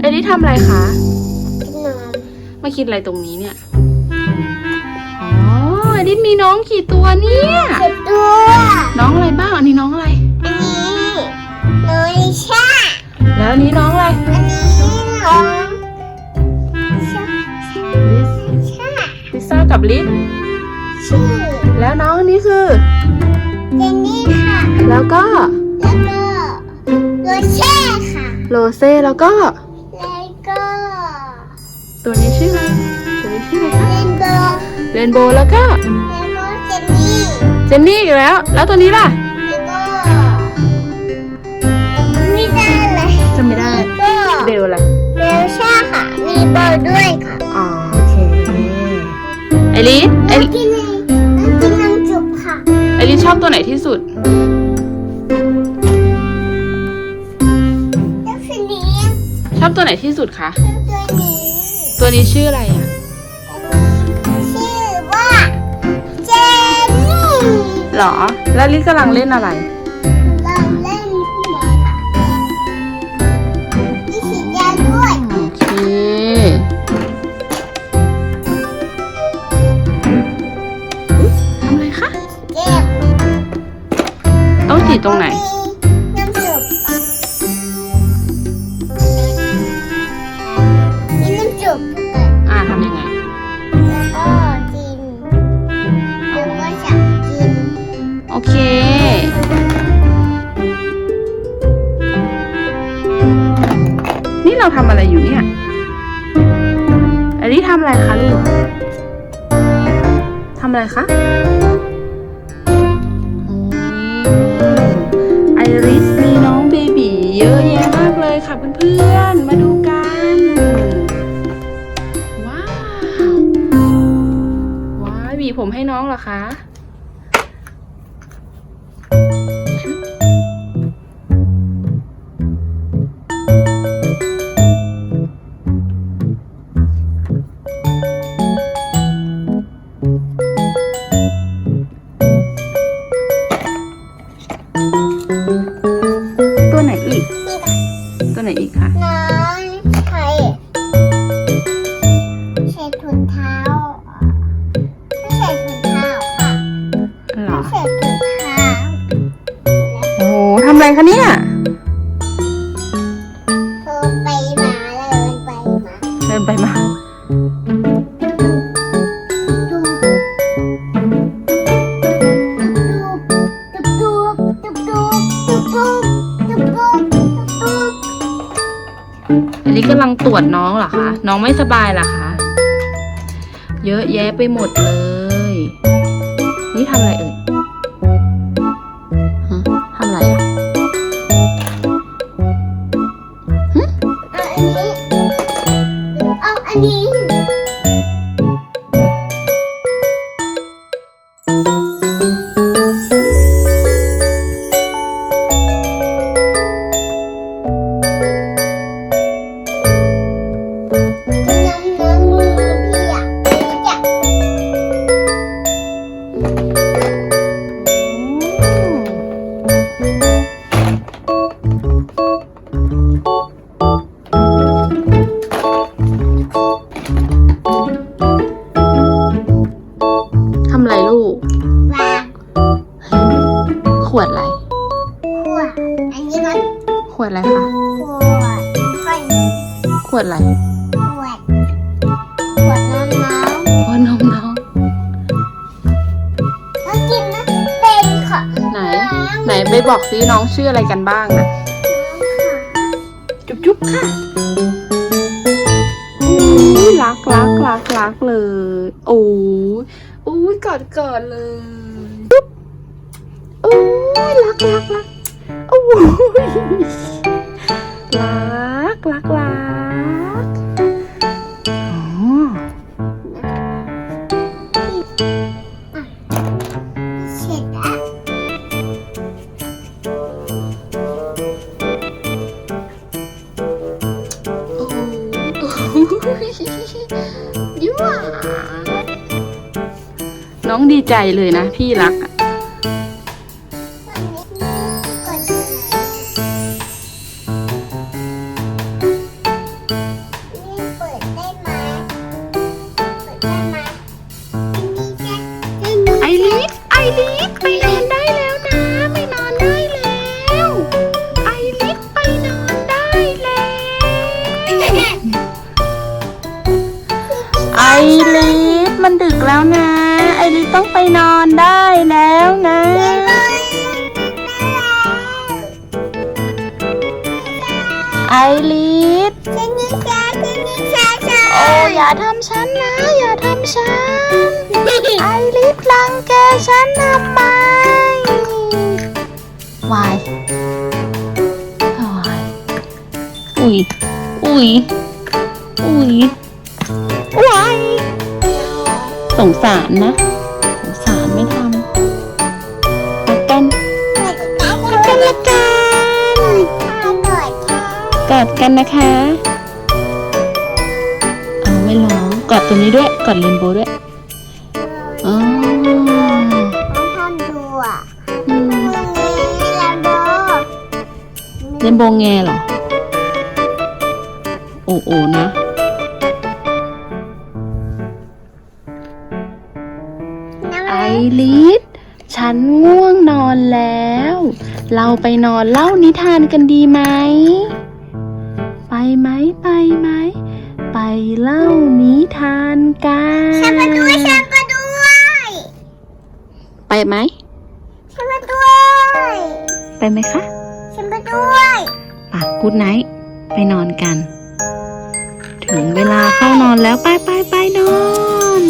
เอลิทำอะไรคะนมมาคิดอะไรตรงนี้เนี่ย อ๋อเอลิมีน้องกี่ตัวเนี่ย เจ็ดตัว เซ่แล้วก็แล้วก็ตัวนี้ชื่ออะไรตัวนี้ชื่ออะไรคะเรนโบว์เรนโบว์แล้วก็แล้วก็เจนนี่เจนนี่อีกแล้ว แล้วตัวนี้ล่ะแล้วก็ไม่ได้เลยจำไม่ได้แล้วก็เบลล่ะเบลชาค่ะ มีเบลด้วยค่ะ อ๋อโอเคไอริสไอน้ำกินน้ำกินน้ำจุกค่ะไอริสชอบตัวไหนที่สุด อบตัวไหนที่สุดคะ ตัวนี้ตัวนี้ชื่ออะไรอะ ชื่อว่าเจนนี่หรอ แล้วลิสกำลังเล่นอะไร เราเล่นหัวมีสีแดงด้วยโอเค ทำอะไรคะ เก็บต้องจีดตรงไหนน้ เราทำอะไรอยู่เนี่ยอันนี้ทำอะไรคะลูกทำอะไรคะไอริสมีน้องเบบีเยอะแยะมากเลยค่ะเพื่อนๆ มาดูกัน ว้าว ว้าวหวีผมให้น้องเหรอคะ ใส่ถุงเท้าโอ้โหทำอะไรคะเนี่ยเธอไปมาเลยไปมาเดินไปมาดูดูดูดูดูดูดูดูดูดูอันนี้กำลังตรวจน้องเหรอคะ น้องไม่สบายเหรอคะ เยอะแยะไปหมดเลย นี่ทำอะไรเอ่ย ขวดอนขวดอะไรขวดขวดน้ำน้ำขวดนมน้องแล้วกินนะเป็นค่ะไหน ไหนไปบอกซิน้องชื่ออะไรกันบ้างนะจุ๊บจุ๊บค่ะอุ้ยรักรักรักรักเลย โอ้ยโอ้ยกอดกอดเลยจุ๊บโอ้ยรักรักรักโอ้ย รักรักรักอ๋อเสร็จแล้ว โอ้ยยั่วน้องดีใจเลยนะ พี่รักอะ อลิสไอลิสไปนอนได้แล้วนะไปนอนได้แล้ว ไอลิสไปนอนได้แล้วไอลิสมันดึกแล้วนะ ไอลิสต้องไปนอนได้แล้วนะไอลิสฉันนิชฉันนิชาโอ้อย่าทำฉันนะ อย่าทำฉัน ฉันทำไมวายวายอุ้ย อุ้ย อุ้ยวายสงสารนะ สงสารไม่ทำรักกันรักกันละกันกอดกันนะคะ เอาไม่ร้อง กอดตัวนี้ด้วย กอดเรนโบว์ด้วยอ๋ออืม เรนโบว์แงเหรอ โอ้โอนะ ไอริสฉันง่วงนอนแล้ว เราไปนอนเล่านิทานกันดีไหม ไปไหมไปไหม ไปเล่านิทานกัน ฉันมาด้วยฉันมาด้วย ไปไหม ฉันมาด้วยไปไหมคะฉันมาด้วยปากกูดไนท์ไปนอนกัน ถึงเวลาเข้านอนแล้วไปไปไปนอน